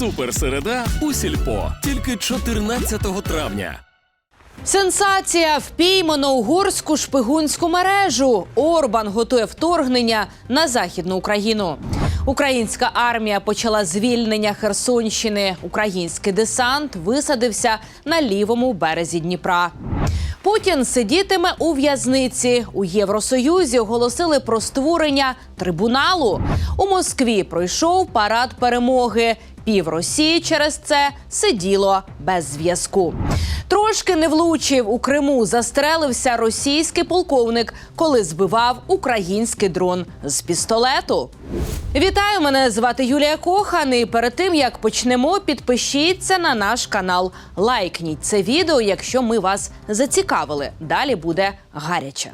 Суперсереда у сільпо тільки 14 травня. Сенсація впіймано угорську шпигунську мережу. Орбан готує вторгнення на західну Україну. Українська армія почала звільнення Херсонщини. Український десант висадився на лівому березі Дніпра. Путін сидітиме у в'язниці. У Євросоюзі оголосили про створення трибуналу. У Москві пройшов парад перемоги. Пів Росії через це сиділо без зв'язку. Трошки не влучив у Криму. Застрелився російський полковник, коли збивав український дрон з пістолету. Вітаю, мене звати Юлія Кохан. І перед тим як почнемо, підпишіться на наш канал. Лайкніть це відео, якщо ми вас зацікавили. Далі буде гаряче.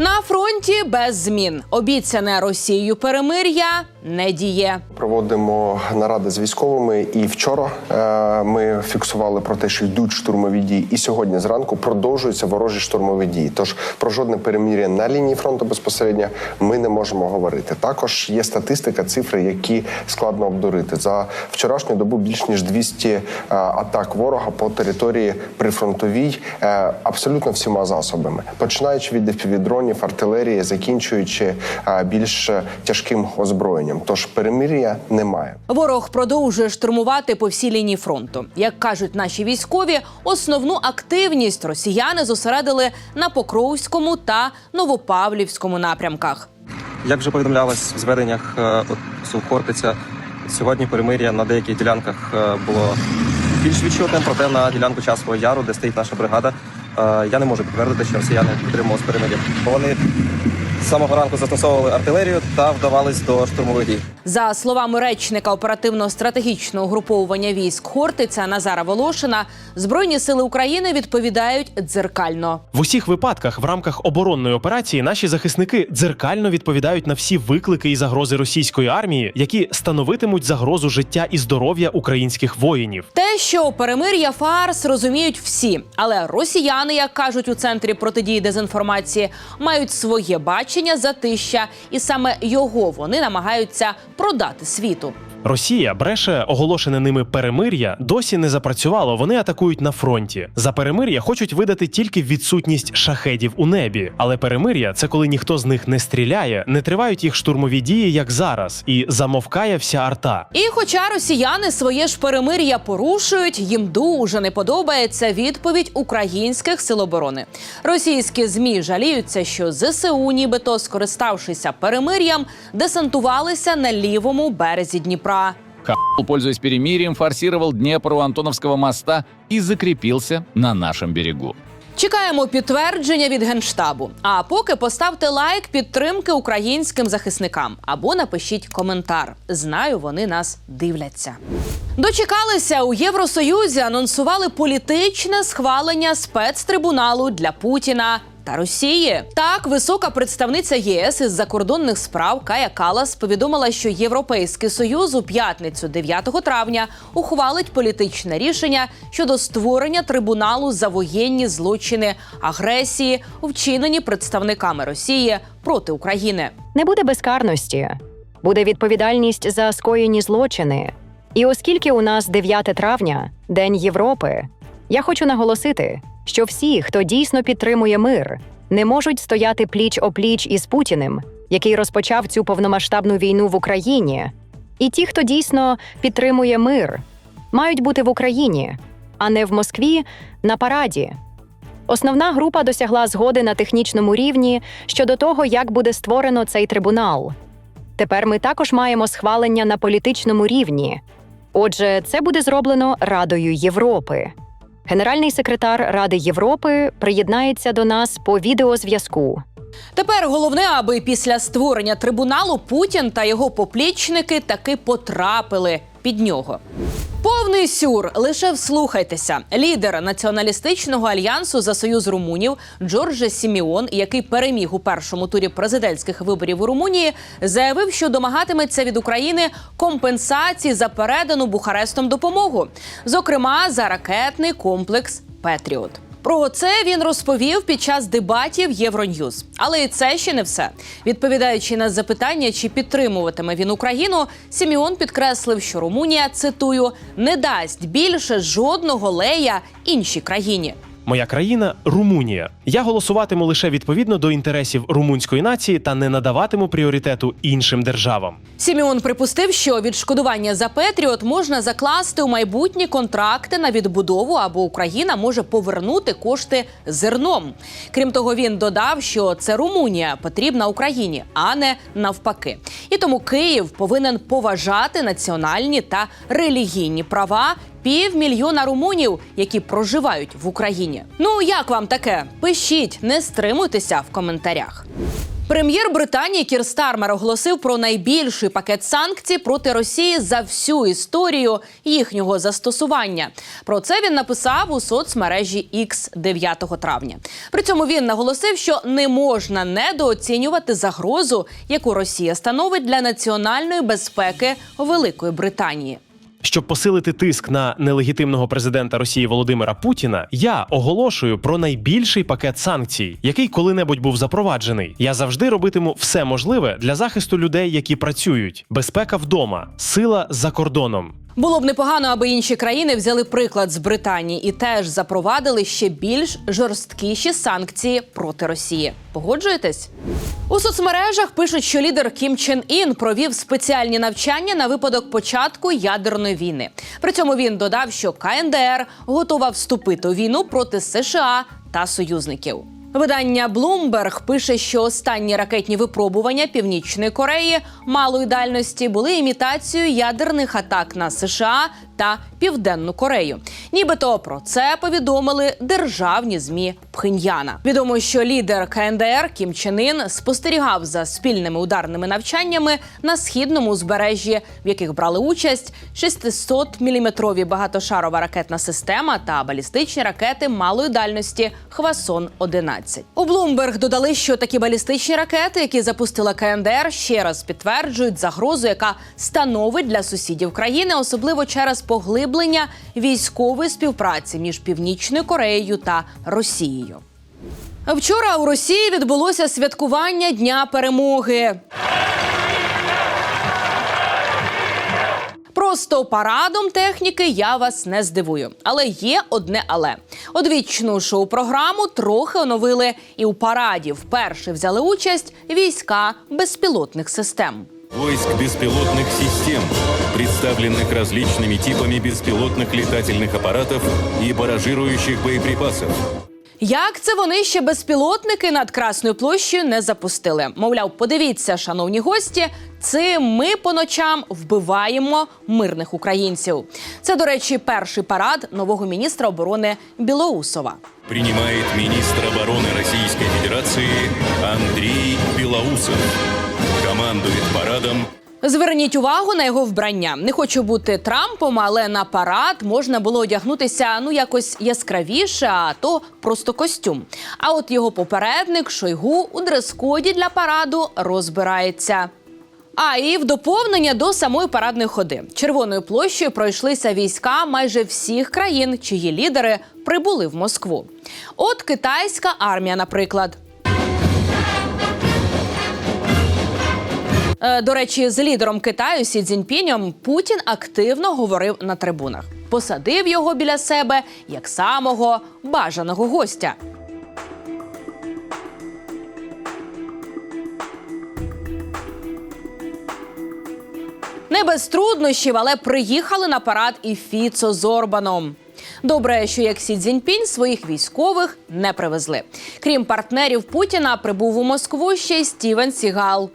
На фронті без змін. Обіцяне Росією перемир'я не діє. Проводимо наради з військовими, і вчора е, ми фіксували про те, що йдуть штурмові дії. І сьогодні зранку продовжуються ворожі штурмові дії. Тож про жодне перемір'я на лінії фронту безпосередньо ми не можемо говорити. Також є статистика, цифри, які складно обдурити. За вчорашню добу більш ніж 200 е, атак ворога по території прифронтовій, е, абсолютно всіма засобами, починаючи від FPV-дронів, артилерії, закінчуючи більш тяжким озброєнням. Тож перемир'я немає. Ворог продовжує штурмувати по всій лінії фронту. Як кажуть наші військові, основну активність росіяни зосередили на Покровському та Новопавлівському напрямках. Як вже повідомлялось в зведеннях е, Сухортиця, сьогодні перемир'я на деяких ділянках е, було більш відчутним, проте на ділянку Часового Яру, де стоїть наша бригада, я не можу підтвердити, що росіяни підтримували перемир'я. Бо вони з самого ранку застосовували артилерію та вдавались до штурмових дій. За словами речника оперативно-стратегічного угруповування військ Хортиця Назара Волошина, збройні сили України відповідають дзеркально. В усіх випадках в рамках оборонної операції наші захисники дзеркально відповідають на всі виклики і загрози російської армії, які становитимуть загрозу життя і здоров'я українських воїнів. Те, що перемир'я фарс, розуміють всі, але росіяни, як кажуть у центрі протидії дезінформації, мають своє бачення затища, і саме його вони намагаються продати світу. Росія бреше оголошене ними перемир'я досі не запрацювало. Вони атакують на фронті. За перемир'я хочуть видати тільки відсутність шахедів у небі. Але перемир'я це коли ніхто з них не стріляє, не тривають їх штурмові дії, як зараз, і замовкає вся арта. І хоча росіяни своє ж перемир'я порушують, їм дуже не подобається відповідь українських сил оборони. Російські змі жаліються, що ЗСУ, нібито скориставшися перемир'ям, десантувалися на лівому березі Дніпра. Хаббл, пользуясь перемирием, форсировал Днепр у Антоновского моста и закрепился на нашем берегу. Чекаємо підтвердження від генштабу. А поки поставте лайк підтримки українським захисникам або напишіть коментар. Знаю, вони нас дивляться. Дочекалися у Євросоюзі. Анонсували політичне схвалення спецтрибуналу для Путіна. Та Росії так висока представниця ЄС із закордонних справ Кая Калас повідомила, що Європейський союз у п'ятницю, 9 травня, ухвалить політичне рішення щодо створення трибуналу за воєнні злочини агресії, вчинені представниками Росії проти України. Не буде безкарності, буде відповідальність за скоєні злочини. І оскільки у нас 9 травня, День Європи, я хочу наголосити, що всі, хто дійсно підтримує мир, не можуть стояти пліч опліч із Путіним, який розпочав цю повномасштабну війну в Україні. І ті, хто дійсно підтримує мир, мають бути в Україні, а не в Москві на параді. Основна група досягла згоди на технічному рівні щодо того, як буде створено цей трибунал. Тепер ми також маємо схвалення на політичному рівні. Отже, це буде зроблено Радою Європи. Генеральний секретар Ради Європи приєднається до нас по відеозв'язку. Тепер головне, аби після створення трибуналу Путін та його поплічники таки потрапили під нього. Повний сюр. Лише вслухайтеся. Лідер націоналістичного альянсу за союз румунів Джордже Сіміон, який переміг у першому турі президентських виборів у Румунії, заявив, що домагатиметься від України компенсації за передану Бухарестом допомогу, зокрема за ракетний комплекс Петріот. Про це він розповів під час дебатів Євроньюз. Але і це ще не все. Відповідаючи на запитання, чи підтримуватиме він Україну, Сіміон підкреслив, що Румунія цитую не дасть більше жодного лея іншій країні. Моя країна Румунія. Я голосуватиму лише відповідно до інтересів румунської нації та не надаватиму пріоритету іншим державам. Сіміон припустив, що відшкодування за Петріот можна закласти у майбутні контракти на відбудову або Україна може повернути кошти зерном. Крім того, він додав, що це Румунія потрібна Україні, а не навпаки. І тому Київ повинен поважати національні та релігійні права. Півмільйона румунів, які проживають в Україні. Ну як вам таке? Пишіть, не стримуйтеся в коментарях. Прем'єр Британії Кір Стармер оголосив про найбільший пакет санкцій проти Росії за всю історію їхнього застосування. Про це він написав у соцмережі X 9 травня. При цьому він наголосив, що не можна недооцінювати загрозу, яку Росія становить для національної безпеки Великої Британії. Щоб посилити тиск на нелегітимного президента Росії Володимира Путіна, я оголошую про найбільший пакет санкцій, який коли-небудь був запроваджений. Я завжди робитиму все можливе для захисту людей, які працюють. Безпека вдома, сила за кордоном. Було б непогано, аби інші країни взяли приклад з Британії і теж запровадили ще більш жорсткіші санкції проти Росії. Погоджуєтесь? У соцмережах пишуть, що лідер Кім Чен Ін провів спеціальні навчання на випадок початку ядерної війни. При цьому він додав, що КНДР готова вступити у війну проти США та союзників. Видання Bloomberg пише, що останні ракетні випробування Північної Кореї малої дальності були імітацією ядерних атак на США та Південну Корею. Нібито про це повідомили державні змі Пхеньяна. Відомо, що лідер КНДР Кім Чен Ін спостерігав за спільними ударними навчаннями на східному узбережжі, в яких брали участь 600-мм багатошарова ракетна система та балістичні ракети малої дальності Хвасон 11 У Bloomberg додали, що такі балістичні ракети, які запустила КНДР, ще раз підтверджують загрозу, яка становить для сусідів країни, особливо через поглиблення військової співпраці між Північною Кореєю та Росією. Вчора у Росії відбулося святкування Дня перемоги. Просто парадом техніки я вас не здивую. Але є одне але. Одвічну шоу-програму трохи оновили, і у параді вперше взяли участь війська безпілотних систем. Войск беспилотных систем, представленных различными типами беспилотных летательных аппаратов и баражирующих боеприпасов. Як це вони ще безпілотники над Красною площею не запустили? Мовляв, подивіться, шановні гості, цим ми по ночам вбиваємо мирних українців. Це, до речі, перший парад нового міністра оборони Білоусова. Принимает министр обороны Российской Федерации Андрей Белоусов. Командует парадом Зверніть увагу на його вбрання. Не хочу бути Трампом, але на парад можна було одягнутися ну якось яскравіше, а то просто костюм. А от його попередник Шойгу у дрес-коді для параду розбирається. А і в доповнення до самої парадної ходи червоною площею пройшлися війська майже всіх країн, чиї лідери прибули в Москву. От китайська армія, наприклад. До речі, з лідером Китаю Сі Цзіньпінем Путін активно говорив на трибунах. Посадив його біля себе як самого бажаного гостя. Не без труднощів, але приїхали на парад і Фіцо з Орбаном. Добре, що як Сі Цзіньпінь своїх військових не привезли. Крім партнерів Путіна, прибув у Москву ще й Стівен Сігал.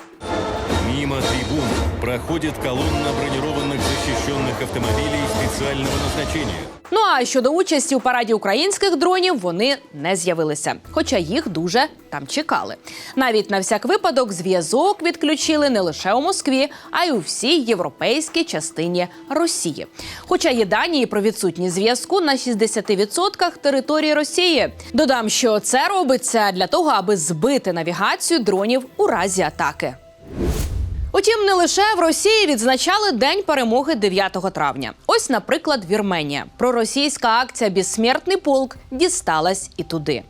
Проходит колонна бронированных защищенных автомобилей специального назначения. Ну а щодо участі у параді українських дронів вони не з'явилися, хоча їх дуже там чекали. Навіть на всяк випадок зв'язок відключили не лише у Москві, а й у всій європейській частині Росії. Хоча є дані про відсутність зв'язку на 60% території Росії. Додам, що це робиться для того, аби збити навігацію дронів у разі атаки. Утім, не лише в Росії відзначали День перемоги 9 травня. Ось, наприклад, Вірменія. Проросійська акція Безсмертний полк дісталась і туди.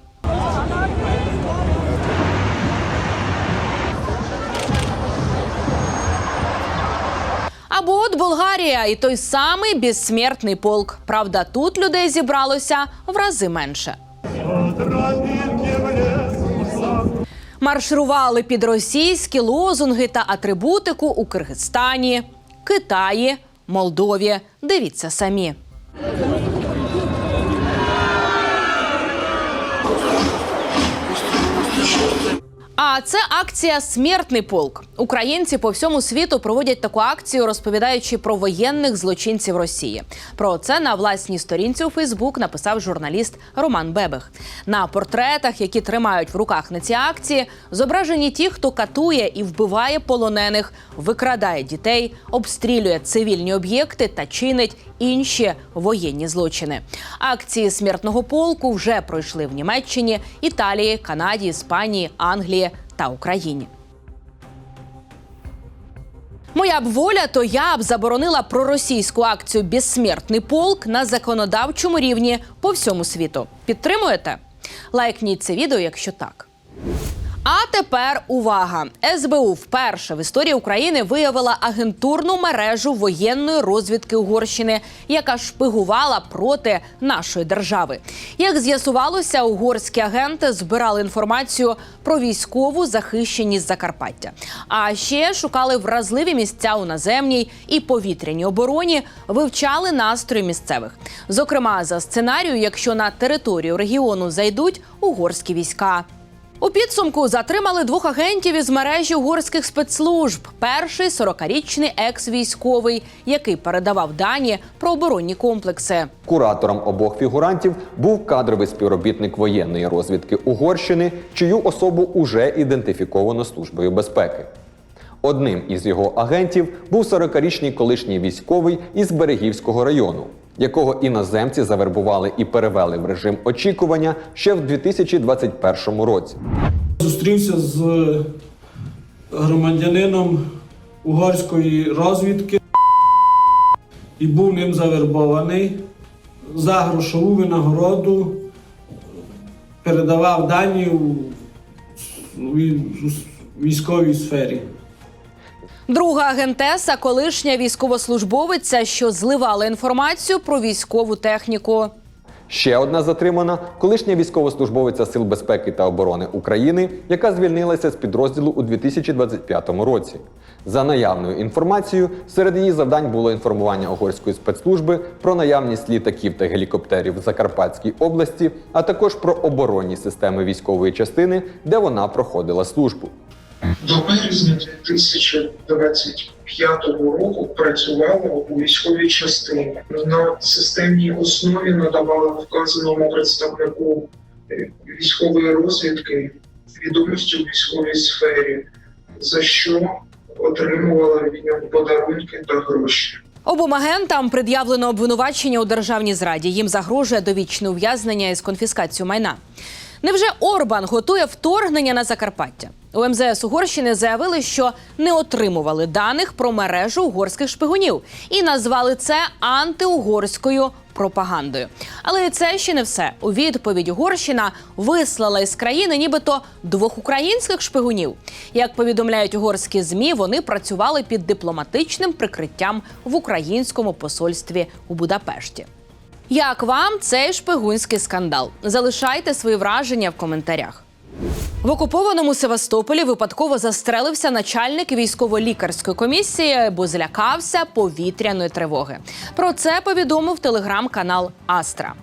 Або от Болгарія і той самий безсмертний полк. Правда, тут людей зібралося в рази менше. Марширували під російські лозунги та атрибутику у Киргизстані, Китаї, Молдові. Дивіться самі. А це акція Смертний полк. Українці по всьому світу проводять таку акцію, розповідаючи про воєнних злочинців Росії. Про це на власній сторінці у Фейсбук написав журналіст Роман Бебех. На портретах, які тримають в руках на ці акції, зображені ті, хто катує і вбиває полонених, викрадає дітей, обстрілює цивільні об'єкти та чинить інші воєнні злочини. Акції смертного полку вже пройшли в Німеччині, Італії, Канаді, Іспанії, Англії та Україні. Моя б воля, то я б заборонила проросійську акцію Безсмертний полк на законодавчому рівні по всьому світу. Підтримуєте? Лайкніть це відео, якщо так. А тепер увага! СБУ вперше в історії України виявила агентурну мережу воєнної розвідки Угорщини, яка шпигувала проти нашої держави. Як з'ясувалося, угорські агенти збирали інформацію про військову захищеність Закарпаття, а ще шукали вразливі місця у наземній і повітряній обороні, вивчали настрої місцевих. Зокрема, за сценарію, якщо на територію регіону зайдуть угорські війська. У підсумку затримали двох агентів із мережі угорських спецслужб. Перший 40-річний екс-військовий, який передавав дані про оборонні комплекси. Куратором обох фігурантів був кадровий співробітник воєнної розвідки Угорщини, чию особу уже ідентифіковано службою безпеки. Одним із його агентів був 40-річний колишній військовий із Берегівського району, якого іноземці завербували і перевели в режим очікування ще в 2021 році. Зустрівся з громадянином угорської розвідки і був ним завербований за грошову винагороду, передавав дані у військовій сфері. Друга агентеса, колишня військовослужбовиця, що зливала інформацію про військову техніку. Ще одна затримана колишня військовослужбовиця Сил безпеки та оборони України, яка звільнилася з підрозділу у 2025 році. За наявною інформацією, серед її завдань було інформування угорської спецслужби про наявність літаків та гелікоптерів в Закарпатській області, а також про оборонні системи військової частини, де вона проходила службу. До березня 2025 року працювала у військовій частині. На системній основі надавала вказаному представнику е, військової розвідки відомості у військовій сфері, за що отримувала від нього подарунки та гроші. Обом агентам пред'явлено обвинувачення у державній зраді. Їм загрожує довічне ув'язнення із конфіскацією майна. Невже Орбан готує вторгнення на Закарпаття? У МЗС Угорщини заявили, що не отримували даних про мережу угорських шпигунів і назвали це антиугорською пропагандою. Але це ще не все. У відповідь Угорщина вислала із країни нібито двох українських шпигунів. Як повідомляють угорські змі, вони працювали під дипломатичним прикриттям в українському посольстві у Будапешті. Як вам цей шпигунський скандал? Залишайте свої враження в коментарях. В окупованому Севастополі випадково застрелився начальник військово-лікарської комісії, бо злякався повітряної тривоги. Про це повідомив телеграм-канал Астра.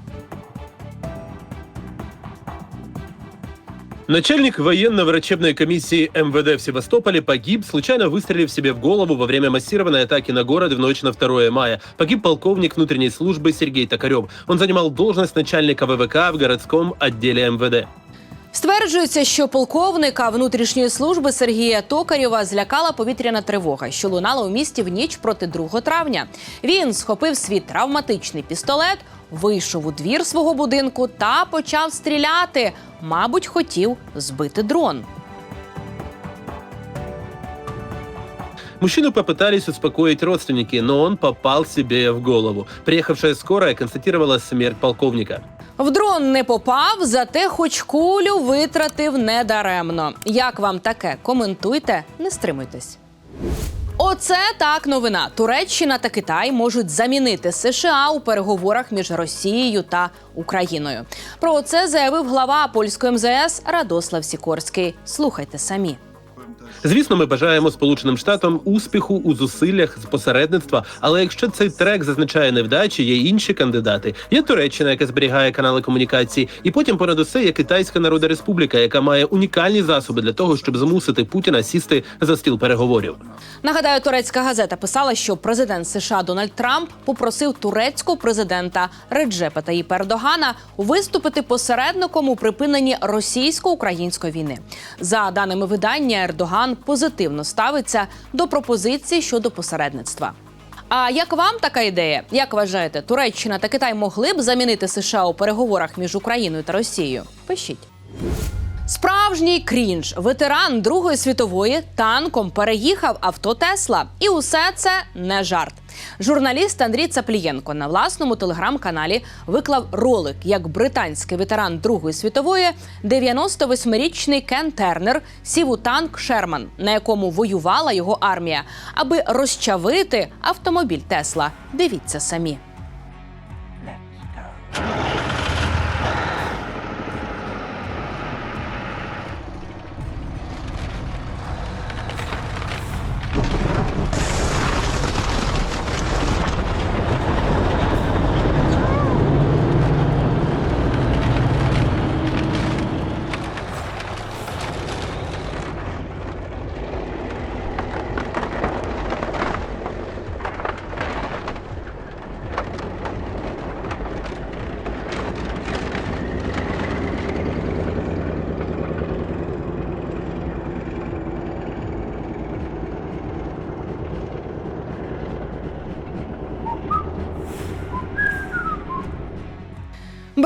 Начальник военно-врачебной комиссии МВД в Севастополе погиб, случайно выстрелив себе в голову во время массированной атаки на город в ночь на 2 мая. Погиб полковник внутренней службы Сергей Токарев. Он занимал должность начальника ВВК в городском отделе МВД. Стверджується, що полковника внутрішньої служби Сергія Токарєва злякала повітряна тривога, що лунала у місті в ніч проти 2 травня. Він схопив свій травматичний пістолет, вийшов у двір свого будинку та почав стріляти. Мабуть, хотів збити дрон. Мужчину попытались успокоить родственники, но он попал себе в голову. Приехавшая скорая констатировала смерть полковника. В дрон не попав, зате хоч кулю витратив недаремно. Як вам таке? Коментуйте, не стримуйтесь. Оце так новина. Туреччина та Китай можуть замінити США у переговорах між Росією та Україною. Про це заявив глава польської МЗС Радослав Сікорський. Слухайте самі. Звісно, ми бажаємо Сполученим Штатам успіху у зусиллях з посередництва. Але якщо цей трек зазначає невдачі, є інші кандидати. Є Туреччина, яка зберігає канали комунікації, і потім понад усе є Китайська Народна Республіка, яка має унікальні засоби для того, щоб змусити Путіна сісти за стіл переговорів. Нагадаю, турецька газета писала, що президент США Дональд Трамп попросив турецького президента Реджепа Таїпа Ердогана виступити посередником у припиненні російсько-української війни. За даними видання, Ердоган позитивно ставиться до пропозиції щодо посередництва. А як вам така ідея? Як вважаєте, Туреччина та Китай могли б замінити США у переговорах між Україною та Росією? Пишіть. Справжній крінж. Ветеран Другої світової танком переїхав авто Тесла. І усе це не жарт. Журналіст Андрій Цаплієнко на власному телеграм-каналі виклав ролик, як британський ветеран Другої світової, 98-річний Кен Тернер, сів у танк Шерман, на якому воювала його армія, аби розчавити автомобіль Тесла. Дивіться самі.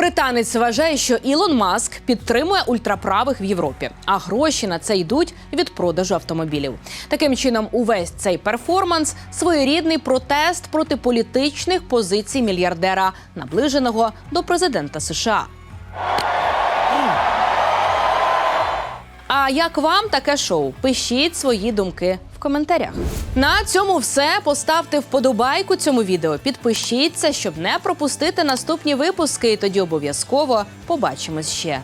Британець вважає, що Ілон Маск підтримує ультраправих в Європі, а гроші на це йдуть від продажу автомобілів. Таким чином, увесь цей перформанс своєрідний протест проти політичних позицій мільярдера, наближеного до президента США. А як вам таке шоу? Пишіть свої думки коментарях. На цьому все. Поставте вподобайку цьому відео, підпишіться, щоб не пропустити наступні випуски. І тоді обов'язково побачимось ще.